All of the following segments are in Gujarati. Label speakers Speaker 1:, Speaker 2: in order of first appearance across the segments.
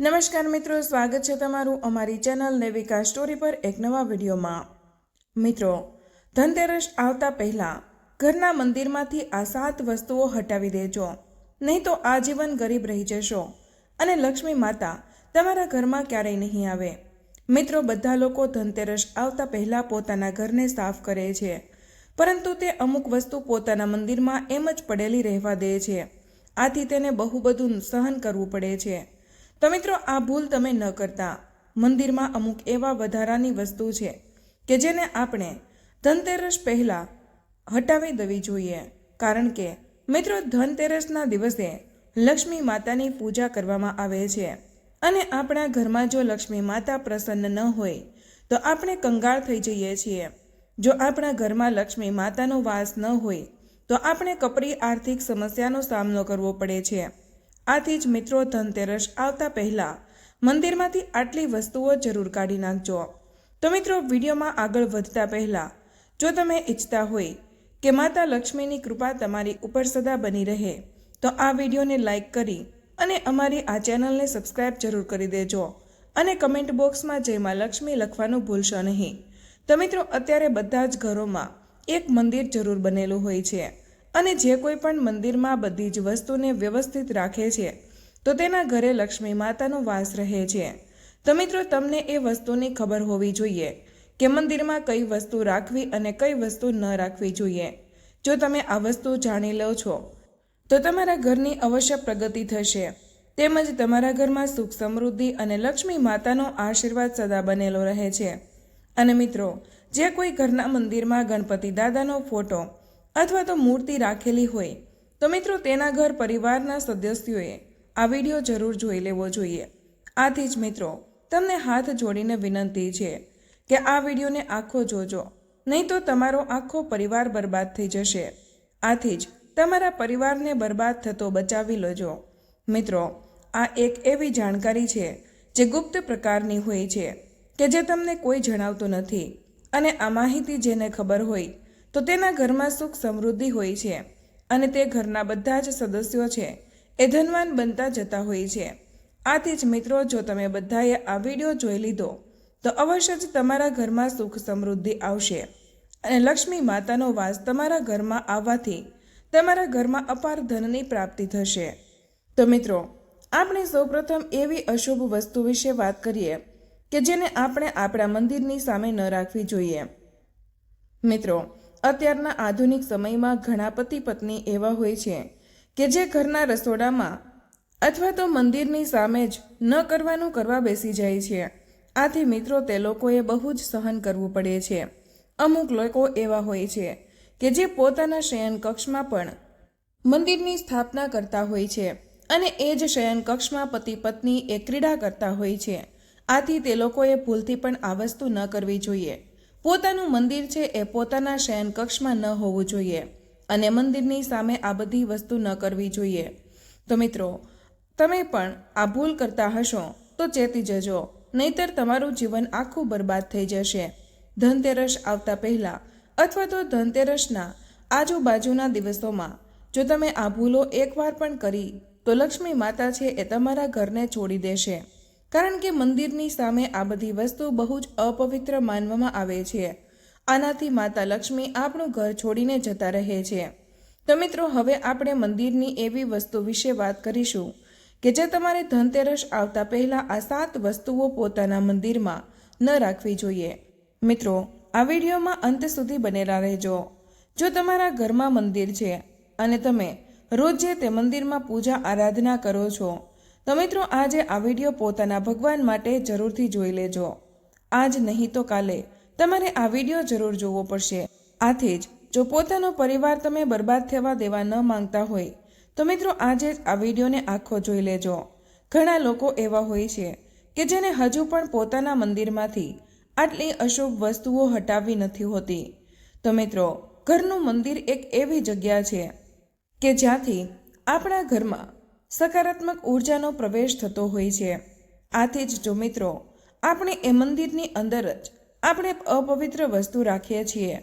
Speaker 1: નમસ્કાર મિત્રો, સ્વાગત છે તમારું અમારી ચેનલ નેવિકા સ્ટોરી પર એક નવા વિડીયોમાં. મિત્રો, ધનતેરસ આવતા પહેલાં ઘરના મંદિરમાંથી આ સાત વસ્તુઓ હટાવી દેજો. નહીં તો આજીવન ગરીબ રહી જશો અને લક્ષ્મી માતા તમારા ઘરમાં ક્યારેય નહીં આવે. મિત્રો, બધા લોકો ધનતેરસ આવતા પહેલાં પોતાના ઘરને સાફ કરે છે. પરંતુ તે અમુક વસ્તુ પોતાના મંદિરમાં એમ જ પડેલી રહેવા દે છે. આથી તેને બહુ બધું સહન કરવું પડે છે. તો મિત્રો, આ ભૂલ તમે ન કરતા. મંદિરમાં અમુક એવા વધારાની વસ્તુ છે કે જેને આપણે ધનતેરસ પહેલાં હટાવી દેવી જોઈએ. કારણ કે, મિત્રો, ધનતેરસના દિવસે લક્ષ્મી માતાની પૂજા કરવામાં આવે છે. અને આપણા ઘરમાં જો લક્ષ્મી માતા પ્રસન્ન ન હોય, તો આપણે કંગાળ થઈ જઈએ છીએ. જો આપણા ઘરમાં લક્ષ્મી માતાનો વાસ ન હોય, તો આપણે કપરી આર્થિક સમસ્યાનો સામનો કરવો પડે છે. આથી જ મિત્રો ધનતેરસ આવતા પહેલાં મંદિરમાંથી આટલી વસ્તુઓ જરૂર કાઢી નાખજો. તો મિત્રો, વિડીયોમાં આગળ વધતા પહેલાં, જો તમે ઈચ્છતા હોય કે માતા લક્ષ્મીની કૃપા તમારી ઉપર સદા બની રહે, તો આ વિડીયોને લાઈક કરી અને અમારી આ ચેનલને સબસ્ક્રાઇબ જરૂર કરી દેજો અને કમેન્ટ બોક્સમાં જય માં લક્ષ્મી લખવાનું ભૂલશો નહીં. તો મિત્રો, અત્યારે બધા જ ઘરોમાં એક મંદિર જરૂર બનેલું હોય છે. અને જે કોઈ પણ મંદિરમાં બધી જ વસ્તુને વ્યવસ્થિત રાખે છે, તો તેના ઘરે લક્ષ્મી માતાનો વાસ રહે છે. તો મિત્રો, તમને એ વસ્તુની ખબર હોવી જોઈએ કે મંદિરમાં કઈ વસ્તુ રાખવી અને કઈ વસ્તુ ન રાખવી જોઈએ. જો તમે આ વસ્તુ જાણી લો છો, તો તમારા ઘરની અવશ્ય પ્રગતિ થશે. તેમજ તમારા ઘરમાં સુખ સમૃદ્ધિ અને લક્ષ્મી માતાનો આશીર્વાદ સદા બનેલો રહે છે. અને મિત્રો, જે કોઈ ઘરના મંદિરમાં ગણપતિ દાદાનો ફોટો અથવા તો મૂર્તિ રાખેલી હોય. તો મિત્રો તેના ઘર પરિવારના સદસ્યોએ આ વીડિયો જરૂર જોઈ લેવો જોઈએ. આથી જ મિત્રો, તમને હાથ જોડીને વિનંતી છે કે આ વિડીયોને આખો જોજો. નહીં તો તમારો આખો પરિવાર બરબાદ થઈ જશે. આથી જ તમારા પરિવારને બરબાદ થતો બચાવી લેજો. મિત્રો, આ એક એવી જાણકારી છે જે ગુપ્ત પ્રકારની હોય છે કે જે તમને કોઈ જણાવતું નથી. અને આ માહિતી જેને ખબર હોય તો તેના ઘરમાં સુખ સમૃદ્ધિ હોય છે અને તે ઘરના બધા જ સદસ્યો છે. એ ધનવાન બનતા જતા હોય છે. આથી જ મિત્રો, જો તમે બધાએ આ વીડિયો જોઈ લીધો, તો અવશ્ય જ તમારા ઘરમાં સુખ સમૃદ્ધિ આવશે. અને લક્ષ્મી માતાનો વાસ તમારા ઘરમાં આવવાથી તમારા ઘરમાં અપાર ધનની પ્રાપ્તિ થશે. તો મિત્રો, આપણે સૌપ્રથમ એવી અશુભ વસ્તુ વિશે વાત કરીએ કે જેને આપણે આપણા મંદિરની સામે ન રાખવી જોઈએ. મિત્રો અત્યારના આધુનિક સમયમાં ઘણા પતિ પત્ની એવા હોય છે કે જે ઘરના રસોડામાં અથવા તો મંદિરની સામે જ ન કરવાનું કરવા બેસી જાય છે. આથી મિત્રો, તે લોકોએ બહુ જ સહન કરવું પડે છે. અમુક લોકો એવા હોય છે કે જે પોતાના શયન કક્ષમાં પણ મંદિરની સ્થાપના કરતા હોય છે અને એ જ શયન કક્ષમાં પતિ પત્ની એ ક્રીડા કરતા હોય છે. આથી તે લોકોએ ભૂલથી પણ આ વસ્તુ ન કરવી જોઈએ. પોતાનું મંદિર છે એ પોતાના શયન કક્ષમાં ન હોવું જોઈએ અને મંદિરની સામે આ બધી વસ્તુ ન કરવી જોઈએ. તો મિત્રો, તમે પણ આ ભૂલ કરતા હશો તો ચેતી જજો, નહીતર તમારું જીવન આખું બરબાદ થઈ જશે. ધનતેરસ આવતા પહેલાં અથવા તો ધનતેરસના આજુબાજુના દિવસોમાં, જો તમે આ ભૂલો એકવાર પણ કરી, તો લક્ષ્મી માતા છે એ તમારા ઘરને છોડી દેશે. કારણ કે મંદિરની સામે આ બધી વસ્તુ બહુ જ અપવિત્ર માનવામાં આવે છે. આનાથી માતા લક્ષ્મી આપણું ઘર છોડીને જતા રહે છે. તો મિત્રો, હવે આપણે મંદિરની એવી વસ્તુ વિશે વાત કરીશું કે જે તમારે ધનતેરસ આવતા પહેલાં આ સાત વસ્તુઓ પોતાના મંદિરમાં ન રાખવી જોઈએ. મિત્રો, આ વિડીયોમાં અંત સુધી બનેલા રહેજો. જો તમારા ઘરમાં મંદિર છે અને તમે રોજે તે મંદિરમાં પૂજા આરાધના કરો છો તો મિત્રો, આજે આ વીડિયો પોતાના ભગવાન માટે જરૂરથી જોઈ લેજો. આજ નહીં તો કાલે. તમારે આ વીડિયો જરૂર જોવો પડશે. આથી જ, જો પોતાનો પરિવાર તમે બરબાદ થવા દેવા ન માંગતા હોય, તો મિત્રો, આજે જ આ વિડીયોને આખો જોઈ લેજો. ઘણા લોકો એવા હોય છે કે જેને હજુ પણ પોતાના મંદિરમાંથી આટલી અશુભ વસ્તુઓ હટાવી નથી હોતી. તો મિત્રો, ઘરનું મંદિર એક એવી જગ્યા છે કે જ્યાંથી આપણા ઘરમાં સકારાત્મક ઉર્જાનો પ્રવેશ થતો હોય છે. આથી જ જો મિત્રો, આપણે એ મંદિરની અંદર જ આપણે અપવિત્ર વસ્તુ રાખીએ છીએ,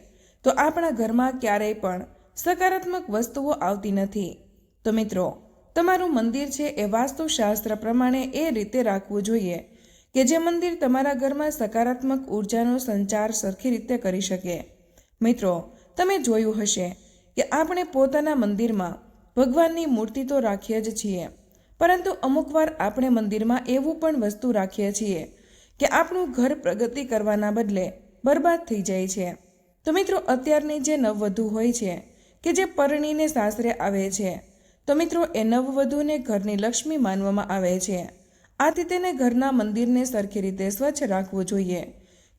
Speaker 1: તો આપણા ઘરમાં ક્યારેય પણ સકારાત્મક વસ્તુઓ આવતી નથી. તો મિત્રો, તમારું મંદિર છે એ વાસ્તુશાસ્ત્ર પ્રમાણે એ રીતે રાખવું જોઈએ કે જે મંદિર તમારા ઘરમાં સકારાત્મક ઉર્જાનો સંચાર સરખી રીતે કરી શકે. મિત્રો, તમે જોયું હશે કે આપણે પોતાના મંદિરમાં ભગવાનની મૂર્તિ તો રાખીએ જ છીએ. પરંતુ અમુકવાર આપણે મંદિરમાં એવું પણ વસ્તુ રાખીએ છીએ કે આપણું ઘર પ્રગતિ કરવાના બદલે બરબાદ થઈ જાય છે. તો મિત્રો, અત્યારની જે નવવધુ હોય છે, કે જે પરણીને સાસરે આવે છે, તો મિત્રો, એ નવવધુને ઘરની લક્ષ્મી માનવામાં આવે છે. આથી તેને ઘરના મંદિરને સરખી રીતે સ્વચ્છ રાખવું જોઈએ,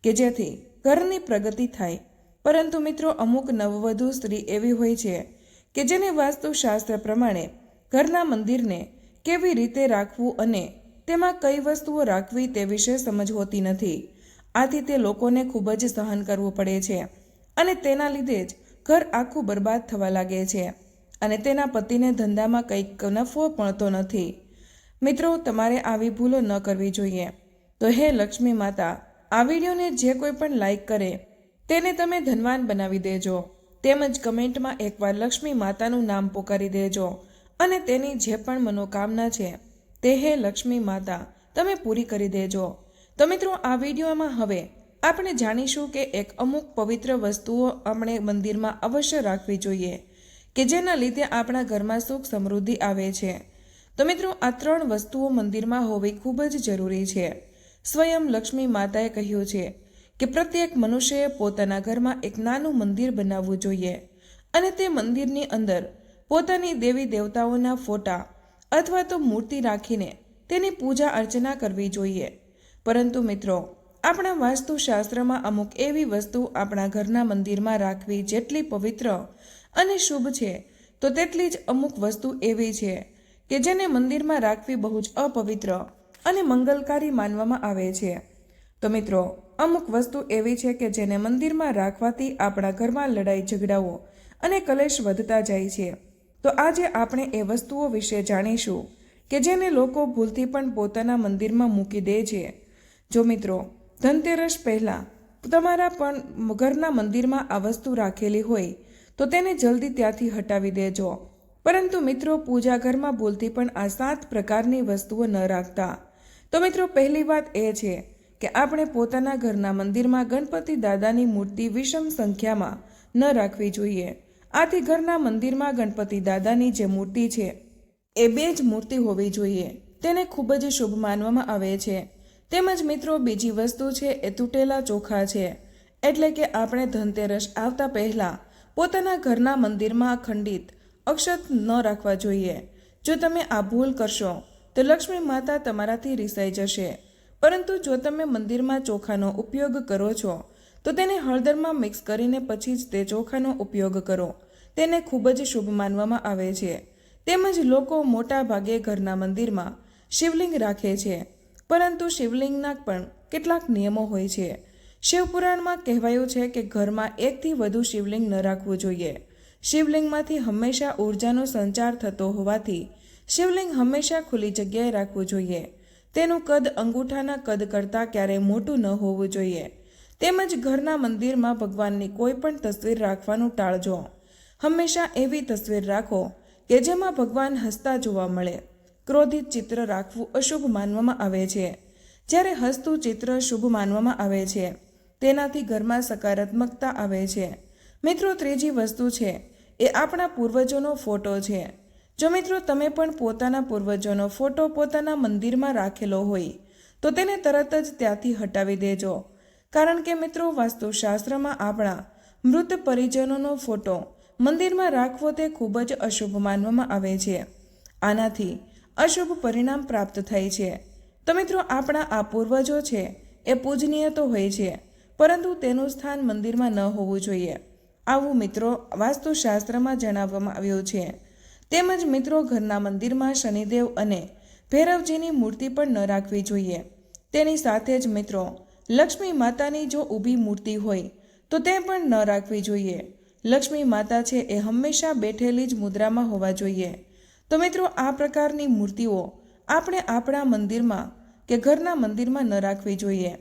Speaker 1: કે જેથી ઘરની પ્રગતિ થાય. પરંતુ મિત્રો, અમુક નવવધુ સ્ત્રી એવી હોય છે કે જેને વાસ્તુશાસ્ત્ર પ્રમાણે ઘરના મંદિરને કેવી રીતે રાખવું અને તેમાં કઈ વસ્તુઓ રાખવી તે વિશે સમજ હોતી નથી. આથી તે લોકોને ખૂબ જ સહન કરવું પડે છે અને તેના લીધે જ ઘર આખું બરબાદ થવા લાગે છે અને તેના પતિને ધંધામાં કંઈક નફો મળતો નથી. મિત્રો, તમારે આવી ભૂલો ન કરવી જોઈએ. તો હે લક્ષ્મી માતા, આ વિડીયોને જે કોઈ પણ લાઈક કરે, તેને તમે ધનવાન બનાવી દેજો. તેમજ કમેન્ટમાં એકવાર લક્ષ્મી માતાનું નામ પોકારી દેજો અને તેની જે પણ મનોકામના છે, તે હે લક્ષ્મી માતા, તમે પૂરી કરી દેજો. તો મિત્રો, આ વિડીયોમાં હવે આપણે જાણીશું કે એક અમુક પવિત્ર વસ્તુઓ આપણે મંદિરમાં અવશ્ય રાખવી જોઈએ, કે જેના લીધે આપણા ઘરમાં સુખ સમૃદ્ધિ આવે છે. તો મિત્રો, આ ત્રણ વસ્તુઓ મંદિરમાં હોવી ખૂબ જ જરૂરી છે. સ્વયં લક્ષ્મી માતાએ કહ્યું છે કે પ્રત્યેક મનુષ્યએ પોતાના ઘરમાં એક નાનું મંદિર બનાવવું જોઈએ અને તે મંદિરની અંદર પોતાની દેવી દેવતાઓના ફોટા અથવા તો મૂર્તિ રાખીને તેની પૂજા અર્ચના કરવી જોઈએ. પરંતુ મિત્રો, આપણા વાસ્તુશાસ્ત્રમાં અમુક એવી વસ્તુ આપણા ઘરના મંદિરમાં રાખવી જેટલી પવિત્ર અને શુભ છે, તો તેટલી જ અમુક વસ્તુ એવી છે કે જેને મંદિરમાં રાખવી બહુ જ અપવિત્ર અને મંગલકારી માનવામાં આવે છે. તો મિત્રો, અમુક વસ્તુ એવી છે કે જેને મંદિરમાં રાખવાથી આપણા ઘરમાં લડાઈ ઝઘડાઓ અને કલેશ વધતા જાય છે. તો આજે આપણે એ વસ્તુઓ વિશે જાણીશું કે જેને લોકો ભૂલથી પણ પોતાના મંદિરમાં મૂકી દે છે. જો મિત્રો, ધનતેરસ પહેલાં તમારા પણ ઘરના મંદિરમાં આ વસ્તુ રાખેલી હોય, તો તેને જલ્દી ત્યાંથી હટાવી દેજો. પરંતુ મિત્રો, પૂજા ઘરમાં ભૂલથી પણ આ સાત પ્રકારની વસ્તુઓ ન રાખતા. તો મિત્રો, પહેલી વાત એ છે કે આપણે પોતાના ઘરના મંદિરમાં ગણપતિ દાદાની મૂર્તિ વિષમ સંખ્યામાં ન રાખવી જોઈએ. આથી ઘરના મંદિરમાં ગણપતિ દાદાની જે મૂર્તિ છે, એ બે જ મૂર્તિ હોવી જોઈએ. તેને ખૂબ જ શુભ માનવામાં આવે છે. તેમજ મિત્રો, બીજી વસ્તુ છે, એ તૂટેલા ચોખા છે. એટલે કે આપણે ધનતેરસ આવતા પહેલાં પોતાના ઘરના મંદિરમાં ખંડિત અક્ષત ન રાખવા જોઈએ. જો તમે આ ભૂલ કરશો, તો લક્ષ્મી માતા તમારાથી રિસાઈ જશે. પરંતુ જો તમે મંદિરમાં ચોખાનો ઉપયોગ કરો છો, તો તેને હળદરમાં મિક્સ કરીને પછી જ તે ચોખાનો ઉપયોગ કરો. તેને ખૂબ જ શુભ માનવામાં આવે છે. તેમજ લોકો મોટા ભાગે ઘરના મંદિરમાં શિવલિંગ રાખે છે. પરંતુ શિવલિંગના પણ કેટલાક નિયમો હોય છે. શિવપુરાણમાં કહેવાયું છે કે ઘરમાં એકથી વધુ શિવલિંગ ન રાખવું જોઈએ. શિવલિંગમાંથી હંમેશા ઉર્જાનો સંચાર થતો હોવાથી શિવલિંગ હંમેશા ખુલ્લી જગ્યાએ રાખવું જોઈએ. તેનું કદ અંગૂઠાના કદ કરતાં ક્યારેય મોટું ન હોવું જોઈએ. તેમજ ઘરના મંદિરમાં ભગવાનની કોઈ પણ તસવીર રાખવાનું ટાળજો. હંમેશા એવી તસવીર રાખો કે જેમાં ભગવાન હસતા જોવા મળે. ક્રોધિત ચિત્ર રાખવું અશુભ માનવામાં આવે છે. જ્યારે હસતું ચિત્ર શુભ માનવામાં આવે છે, તેનાથી ઘરમાં સકારાત્મકતા આવે છે. મિત્રો, ત્રીજી વસ્તુ છે, એ આપણા પૂર્વજોનો ફોટો છે. જો મિત્રો તમે પણ પોતાના પૂર્વજોનો ફોટો પોતાના મંદિરમાં રાખેલો હોય, તો તેને તરત જ ત્યાંથી હટાવી દેજો. કારણ કે મિત્રો, વાસ્તુશાસ્ત્રમાં આપણા મૃત પરિજનોનો ફોટો મંદિરમાં રાખવો તે ખૂબ જ અશુભ માનવામાં આવે છે. આનાથી અશુભ પરિણામ પ્રાપ્ત થાય છે. તો મિત્રો, આપણા આ પૂર્વજો છે એ પૂજનીય તો હોય છે, પરંતુ તેનું સ્થાન મંદિરમાં ન હોવું જોઈએ. આવું મિત્રો વાસ્તુશાસ્ત્રમાં જણાવવામાં આવ્યું છે. તેમજ મિત્રો ઘરના મંદિરમાં શનિદેવ અને ભૈરવજીની મૂર્તિ પણ ન રાખવી જોઈએ. તેની સાથે જ મિત્રો, લક્ષ્મી માતાની જો ઊભી મૂર્તિ હોય, તો તે પણ ન રાખવી જોઈએ. લક્ષ્મી માતા છે એ હંમેશા બેઠેલી જ મુદ્રામાં હોવા જોઈએ. તો મિત્રો, આ પ્રકારની મૂર્તિઓ આપણે આપણા મંદિરમાં કે ઘરના મંદિરમાં ન રાખવી જોઈએ.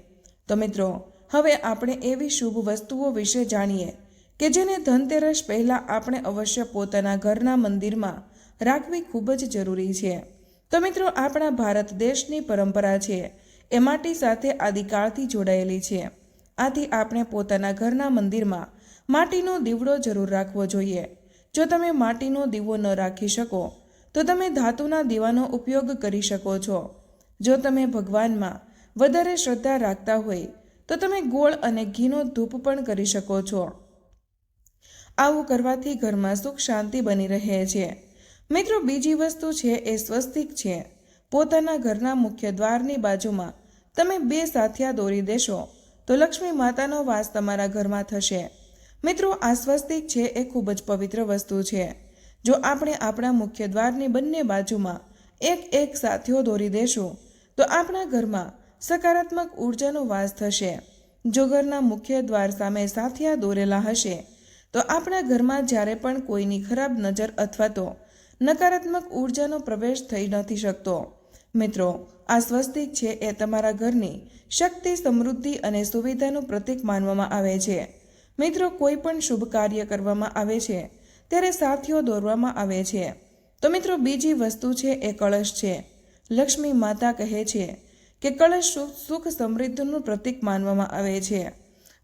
Speaker 1: તો મિત્રો, હવે આપણે એવી શુભ વસ્તુઓ વિશે જાણીએ કે જેને ધનતેરસ પહેલાં આપણે અવશ્ય પોતાના ઘરના મંદિરમાં રાખવી ખૂબ જ જરૂરી છે. તો મિત્રો, આપણા ભારત દેશની પરંપરા છે એ માટી સાથે આદિકાળથી જોડાયેલી છે. આથી આપણે પોતાના ઘરના મંદિરમાં માટીનો દીવડો જરૂર રાખવો જોઈએ. જો તમે માટીનો દીવો ન રાખી શકો, તો તમે ધાતુના દીવાનો ઉપયોગ કરી શકો છો. જો તમે ભગવાનમાં વધારે શ્રદ્ધા રાખતા હોય, તો તમે ગોળ અને ઘીનો ધૂપ પણ કરી શકો છો. આવું કરવાથી ઘરમાં સુખ શાંતિ બની રહે છે. મિત્રો, બીજી વસ્તુ છે, એ સ્વસ્તિક છે. પોતાના ઘરના મુખ્ય દ્વારની બાજુમાં તમે બે સાથિયા દોરી દેશો, તો લક્ષ્મી માતાનો વાસ તમારા ઘરમાં થશે. મિત્રો, આ સ્વસ્તિક છે, એ ખૂબ જ પવિત્ર વસ્તુ છે. જો આપણે આપણા મુખ્ય દ્વારની બંને બાજુમાં એક એક સાથીઓ દોરી દેશું, તો આપણા ઘરમાં સકારાત્મક ઉર્જાનો વાસ થશે. જો ઘરના મુખ્ય દ્વાર સામે સાથિયા દોરેલા હશે તો આપણા ઘરમાં જ્યારે પણ કોઈની ખરાબ નજર અથવા તો નકારાત્મક ઉર્જાનો પ્રવેશ થઈ નથી શકતો. મિત્રો, આ સ્વસ્તિક છે એ તમારા ઘરની શક્તિ, સમૃદ્ધિ અને સુવિધાનું પ્રતીક માનવામાં આવે છે. મિત્રો, કોઈ પણ શુભ કાર્ય કરવામાં આવે છે, ત્યારે સાથીઓ દોરવામાં આવે છે. તો મિત્રો, બીજી વસ્તુ છે એ કળશ છે. લક્ષ્મી માતા કહે છે કે કળશ સુખ સમૃદ્ધિનું પ્રતીક માનવામાં આવે છે.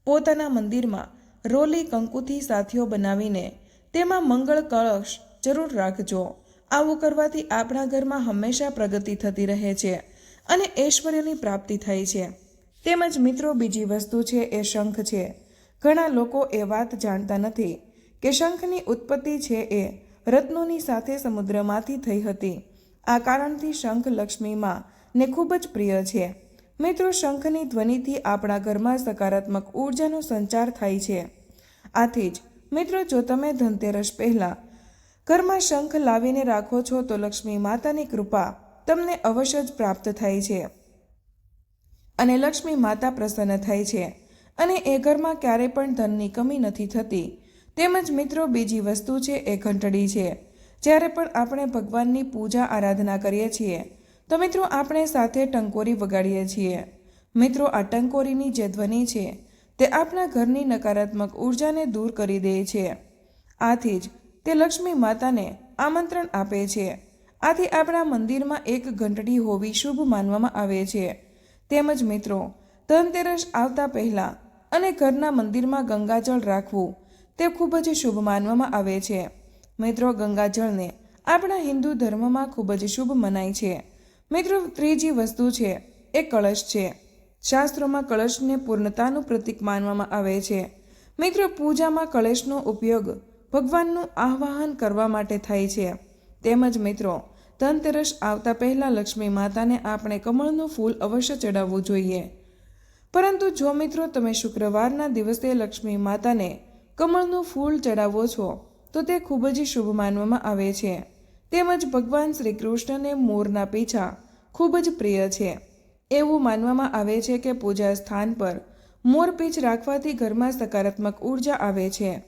Speaker 1: પોતાના મંદિરમાં રોલી કંકુથી સાથીઓ બનાવીને તેમાં મંગળ કળશ જરૂર રાખજો. આવું કરવાથી આપણા ઘરમાં હંમેશા પ્રગતિ થતી રહે છે અને ઐશ્વર્યની પ્રાપ્તિ થાય છે. તેમજ મિત્રો, બીજી વસ્તુ છે એ શંખ છે. ઘણા લોકો એ વાત જાણતા નથી કે શંખની ઉત્પત્તિ છે એ રત્નોની સાથે સમુદ્રમાંથી થઈ હતી. આ કારણથી શંખ લક્ષ્મીમાં ને ખૂબ જ પ્રિય છે. મિત્રો, શંખની ધ્વનિથી આપણા ઘરમાં સકારાત્મક ઉર્જાનો સંચાર થાય છે. આથી જ, મિત્રો, જો તમે ધનતેરસ પહેલાં ઘરમાં શંખ લાવીને રાખો છો તો લક્ષ્મી માતાની કૃપા તમને અવશ્ય જ પ્રાપ્ત થાય છે. અને લક્ષ્મી માતા પ્રસન્ન થાય છે. અને એ ઘરમાં ક્યારેય પણ ધનની કમી નથી થતી. તેમજ, મિત્રો, બીજી વસ્તુ છે, એ ઘંટડી છે. જ્યારે પણ આપણે ભગવાનની પૂજા આરાધના કરીએ છીએ તો મિત્રો આપણે સાથે ટંકોરી વગાડીએ છીએ. મિત્રો, આ ટંકોરીની જે ધ્વનિ છે, તે આપણા ઘરની નકારાત્મક ઉર્જાને દૂર કરી દે છે. આથી જ તે લક્ષ્મી માતાને આમંત્રણ આપે છે. આથી આપણા મંદિરમાં એક ઘંટડી હોવી શુભ માનવામાં આવે છે. તેમજ મિત્રો, ધનતેરસ આવતા પહેલાં અને ઘરના મંદિરમાં ગંગાજળ રાખવું, તે ખૂબ જ શુભ માનવામાં આવે છે. મિત્રો, ગંગાજળને આપણા હિન્દુ ધર્મમાં ખૂબ જ શુભ મનાય છે. મિત્રો, ત્રીજી વસ્તુ છે, એ કળશ છે. શાસ્ત્રોમાં કળશને પૂર્ણતાનું પ્રતીક માનવામાં આવે છે. મિત્રો, પૂજામાં કળશનો ઉપયોગ ભગવાનનું આહ્વાન કરવા માટે થાય છે. તેમજ મિત્રો, ધનતેરસ આવતા પહેલાં લક્ષ્મી માતાને આપણે કમળનું ફૂલ અવશ્ય ચડાવવું જોઈએ. પરંતુ જો મિત્રો, તમે શુક્રવારના દિવસે લક્ષ્મી માતાને કમળનું ફૂલ ચડાવો છો, તો તે ખૂબ જ શુભ માનવામાં આવે છે. તેમજ ભગવાન શ્રી કૃષ્ણને મોરના પીછા ખૂબ જ પ્રિય છે. એવું માનવામાં આવે છે કે પૂજા સ્થાન પર મોરપીંછ રાખવાથી ઘરમાં સકારાત્મક ઊર્જા આવે છે.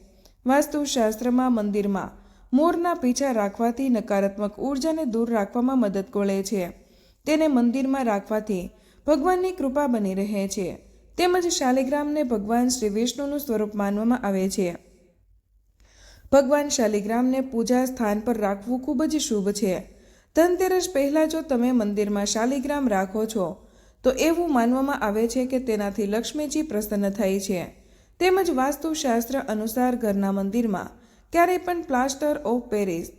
Speaker 1: વાસ્તુશાસ્ત્રમાં મંદિરમાં મોરના પીછા રાખવાથી નકારાત્મક ઉર્જાને દૂર રાખવામાં મદદ મળે છે. તેને મંદિરમાં રાખવાથી ભગવાનની કૃપા બની રહે છે. તેમજ શાલિગ્રામને ભગવાન શ્રી વિષ્ણુનું સ્વરૂપ માનવામાં આવે છે. ભગવાન શાલિગ્રામને પૂજા સ્થાન પર રાખવું ખૂબ જ શુભ છે. ધનતેરસ પહેલાં જો તમે મંદિરમાં શાલિગ્રામ રાખો છો, તો એવું માનવામાં આવે છે કે તેનાથી લક્ષ્મીજી પ્રસન્ન થાય છે. તેમજ વાસ્તુશાસ્ત્ર અનુસાર ઘરના મંદિરમાં ક્યારેય પણ પ્લાસ્ટર ઓફ પેરિસ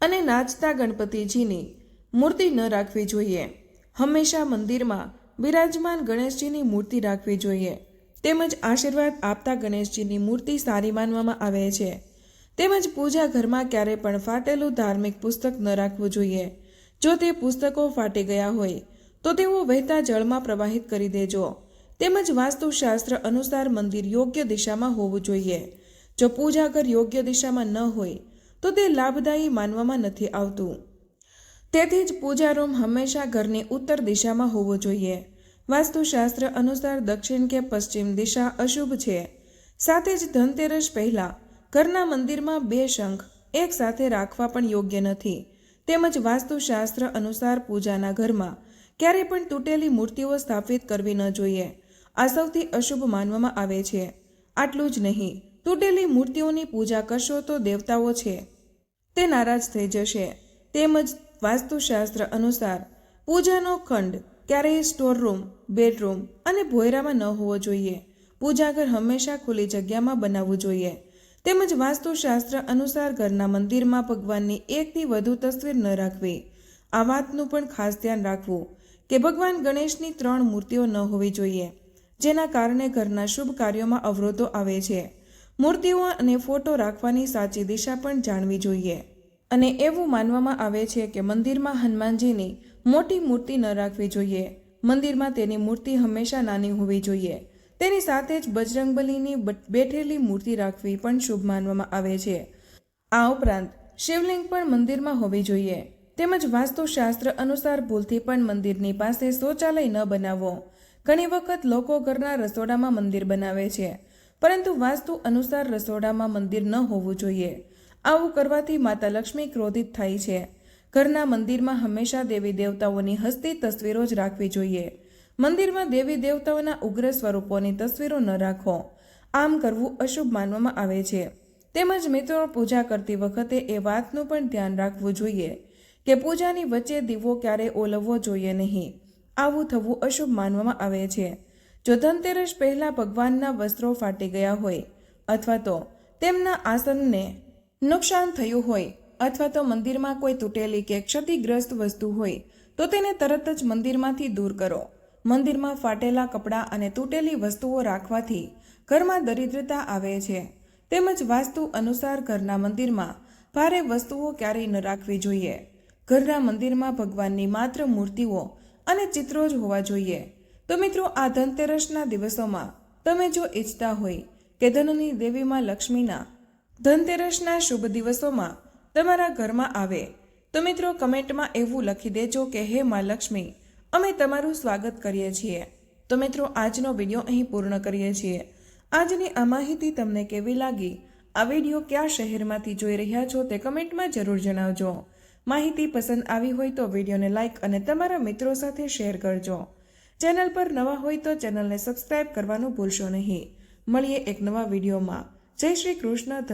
Speaker 1: અને નાચતા ગણપતિજીની મૂર્તિ ન રાખવી જોઈએ. હંમેશા મંદિરમાં બિરાજમાન ગણેશજીની મૂર્તિ રાખવી જોઈએ. તેમજ આશીર્વાદ આપતા ગણેશજીની મૂર્તિ સારી માનવામાં આવે છે. તેમજ પૂજા ઘરમાં ક્યારેય પણ ફાટેલું ધાર્મિક પુસ્તક ન રાખવું જોઈએ. જો તે પુસ્તકો ફાટી ગયા હોય, તો તેઓ વહેતા જળમાં પ્રવાહિત કરી દેજો. તેમજ વાસ્તુશાસ્ત્ર અનુસાર મંદિર યોગ્ય દિશામાં હોવું જોઈએ. જો પૂજા ઘર યોગ્ય દિશામાં ન હોય, તો તે લાભદાયી માનવામાં નથી આવતું. તેથી જ પૂજા રૂમ હંમેશા ઘરની ઉત્તર દિશામાં હોવો જોઈએ. વાસ્તુશાસ્ત્ર અનુસાર દક્ષિણ કે પશ્ચિમ દિશા અશુભ છે. સાથે જ ધનતેરસ પહેલાં ઘરના મંદિરમાં બે શંખ એક સાથે રાખવા પણ યોગ્ય નથી. તેમજ વાસ્તુશાસ્ત્ર અનુસાર પૂજાના ઘરમાં ક્યારેય પણ તૂટેલી મૂર્તિઓ સ્થાપિત કરવી ન જોઈએ. આ સૌથી અશુભ માનવામાં આવે છે. આટલું જ નહીં, તૂટેલી મૂર્તિઓની પૂજા કરશો તો દેવતાઓ છે. તે નારાજ થઈ જશે. તેમજ વાસ્તુશાસ્ત્ર અનુસાર પૂજાનો ખંડ ક્યારેય સ્ટોર રૂમ, બેડરૂમ અને ભોયરામાં ન હોવો જોઈએ. પૂજાઘર હંમેશા ખુલ્લી જગ્યામાં બનાવવું જોઈએ. તેમજ વાસ્તુશાસ્ત્ર અનુસાર ઘરના મંદિરમાં ભગવાનની એકથી વધુ તસવીર ન રાખવી. આ વાતનું પણ ખાસ ધ્યાન રાખવું કે ભગવાન ગણેશની ત્રણ મૂર્તિઓ ન હોવી જોઈએ, જેના કારણે ઘરના શુભ કાર્યોમાં અવરોધો આવે છે. મૂર્તિઓ અને ફોટો રાખવાની સાચી દિશા પણ જાણવી જોઈએ. અને એવું માનવામાં આવે છે કે મંદિરમાં હનુમાનજીની મોટી મૂર્તિ ન રાખવી જોઈએ. મંદિરમાં તેની મૂર્તિ હંમેશા નાની હોવી જોઈએ. તેની સાથે જ બજરંગબલીની બેઠેલી મૂર્તિ રાખવી પણ શુભ માનવામાં આવે છે. આ ઉપરાંત, શિવલિંગ પણ મંદિરમાં હોવી જોઈએ. તેમજ વાસ્તુશાસ્ત્ર અનુસાર ભૂલથી પણ મંદિરની પાસે શૌચાલય ન બનાવવો ઘણી વખત લોકો ઘરના રસોડામાં મંદિર બનાવે છે. પરંતુ વાસ્તુ અનુસાર રસોડામાં મંદિર ન હોવું જોઈએ. આવું કરવાથી માતા લક્ષ્મી ક્રોધિત થાય છે. ઘરના મંદિરમાં હંમેશા દેવી દેવતાઓની હસ્તી તસવીરો જ રાખવી જોઈએ. મંદિરમાં દેવી દેવતાઓના ઉગ્ર સ્વરૂપોની તસવીરો ન રાખો. આમ કરવું અશુભ માનવામાં આવે છે. તેમજ મિત્રો, પૂજા કરતી વખતે એ વાતનું પણ ધ્યાન રાખવું જોઈએ કે પૂજાની વચ્ચે દીવો ક્યારેય ઓલવવો જોઈએ નહીં. આવું થવું અશુભ માનવામાં આવે છે. જો ધનતેરસ પહેલાં ભગવાનના વસ્ત્રો ફાટી ગયા હોય અથવા તો તેમના આસનને નુકસાન થયું હોય અથવા તો મંદિરમાં કોઈ તૂટેલી કે ક્ષતિગ્રસ્ત વસ્તુ હોય, તો તેને તરત જ મંદિરમાંથી દૂર કરો. મંદિરમાં ફાટેલા કપડાં અને તૂટેલી વસ્તુઓ રાખવાથી ઘરમાં દરિદ્રતા આવે છે. તેમજ વાસ્તુ અનુસાર ઘરના મંદિરમાં ભારે વસ્તુઓ ક્યારેય ન રાખવી જોઈએ. ઘરના મંદિરમાં ભગવાનની માત્ર મૂર્તિઓ અને ચિત્રો જ હોવા જોઈએ. તો મિત્રો, આ ધનતેરસના દિવસોમાં તમે જો ઈચ્છતા હોય કે ધનની દેવીમાં લક્ષ્મીના ધનતેરસના શુભ દિવસોમાં તમારા ઘરમાં આવે, તો મિત્રો, કમેન્ટમાં એવું લખી દેજો કે, હે માં લક્ષ્મી અમે તમારું સ્વાગત કરીએ છીએ. તો મિત્રો, આજનો વીડિયો અહીં પૂર્ણ કરીએ છીએ. આજની આ માહિતી તમને કેવી લાગી? આ વીડિયો કયા શહેરમાંથી જોઈ રહ્યા છો તે કમેન્ટમાં જરૂર જણાવજો. માહિતી પસંદ આવી હોય તો વિડીયોને લાઇક અને તમારા મિત્રો સાથે શેર કરજો. ચેનલ પર નવા હોય તો ચેનલને સબસ્ક્રાઇબ કરવાનું ભૂલશો નહીં. મળીએ એક નવા વિડીયોમાં. જય શ્રી કૃષ્ણ